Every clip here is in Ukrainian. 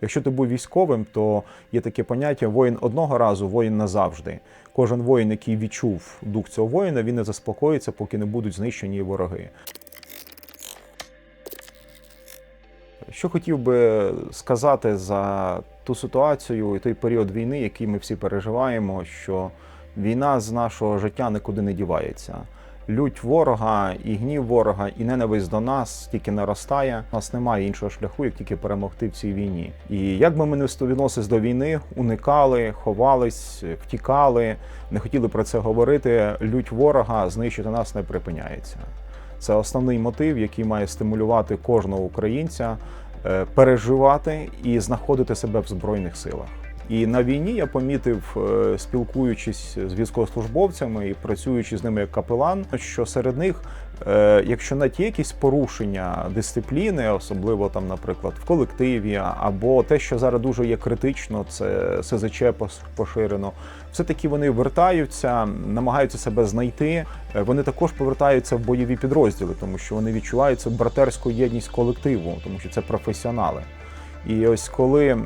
Якщо ти був військовим, то є таке поняття воїн одного разу, воїн назавжди. Кожен воїн, який відчув дух цього воїна, він не заспокоїться, поки не будуть знищені вороги. Що хотів би сказати за ту ситуацію і той період війни, який ми всі переживаємо, що війна з нашого життя нікуди не дівається. Лють ворога і гнів ворога, і ненависть до нас тільки наростає. У нас немає іншого шляху, як тільки перемогти в цій війні. І як би ми не відносились до війни, уникали, ховались, втікали, не хотіли про це говорити. Лють ворога знищити нас не припиняється. Це основний мотив, який має стимулювати кожного українця е, переживати і знаходити себе в збройних силах. І на війні я помітив, е, спілкуючись з військовослужбовцями і працюючи з ними як капелан, що серед них, е, якщо навіть є якісь порушення дисципліни, особливо там, наприклад, в колективі, або те, що зараз дуже є критично, це СЗЧ поширено, все-таки вони вертаються, намагаються себе знайти. Е, Вони також повертаються в бойові підрозділи, тому що вони відчувають братерську єдність колективу, тому що це професіонали. І ось коли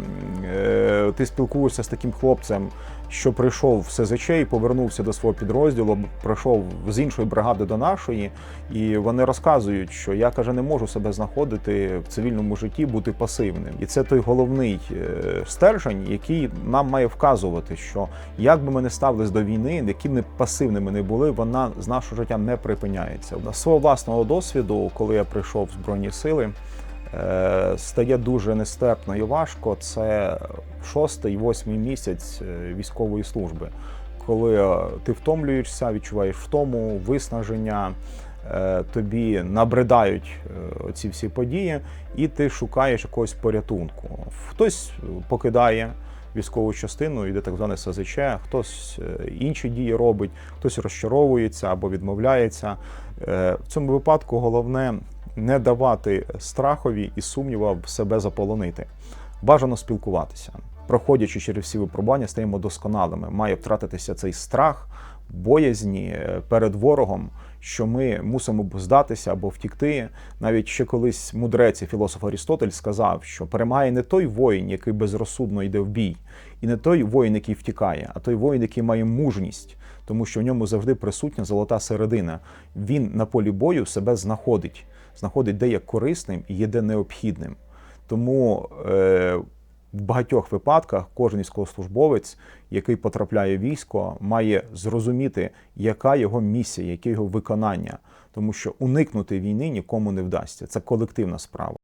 е, ти спілкуєшся з таким хлопцем, що прийшов в СЗЧ і повернувся до свого підрозділу, прийшов з іншої бригади до нашої, і вони розказують, що я каже, не можу себе знаходити в цивільному житті, бути пасивним. І це той головний е, стержень, який нам має вказувати, що як би ми не ставились до війни, яким не пасивними не були, вона з нашого життя не припиняється. На свого власного досвіду, коли я прийшов в збройні сили. Е, стає дуже нестерпно і важко. Це шостий, восьмий місяць е, військової служби, коли е, ти втомлюєшся, відчуваєш втому, виснаження. Тобі набридають ці всі події, і ти шукаєш якогось порятунку. Хтось покидає військову частину, йде так зване СЗЧ, хтось інші дії робить, хтось розчаровується або відмовляється. В цьому випадку головне не давати страхові і сумнівам себе заполонити. Бажано спілкуватися. Проходячи через всі випробування, стаємо досконалими. Має втратитися цей страх, боязні е, перед ворогом, що ми мусимо здатися або втікти. Навіть ще колись мудрець і філософ Арістотель сказав, що перемагає не той воїн, який безрозсудно йде в бій, і не той воїн, який втікає, а той воїн, який має мужність, тому що в ньому завжди присутня золота середина. Він на полі бою себе знаходить, знаходить де є корисним і є де необхідним. Тому е, в багатьох випадках кожен військовослужбовець, який потрапляє в військо, має зрозуміти, яка його місія, яке його виконання, тому що уникнути війни нікому не вдасться. Це колективна справа.